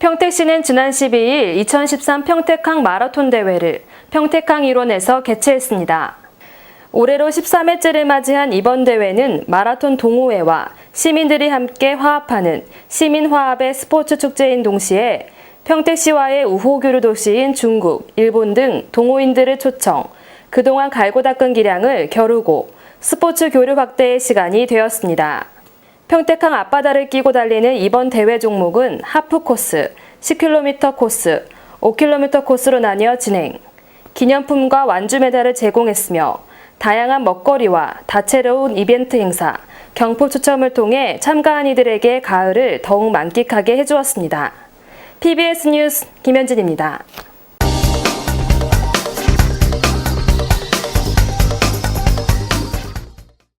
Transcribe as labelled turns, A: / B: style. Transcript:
A: 평택시는 지난 12일 2013 평택항 마라톤 대회를 평택항 일원에서 개최했습니다. 올해로 13회째를 맞이한 이번 대회는 마라톤 동호회와 시민들이 함께 화합하는 시민화합의 스포츠 축제인 동시에 평택시와의 우호교류 도시인 중국, 일본 등 동호인들을 초청, 그동안 갈고 닦은 기량을 겨루고 스포츠 교류 확대의 시간이 되었습니다. 평택항 앞바다를 끼고 달리는 이번 대회 종목은 하프 코스, 10km 코스, 5km 코스로 나뉘어 진행. 기념품과 완주 메달을 제공했으며 다양한 먹거리와 다채로운 이벤트 행사, 경품 추첨을 통해 참가한 이들에게 가을을 더욱 만끽하게 해주었습니다. PBS 뉴스 김현진입니다.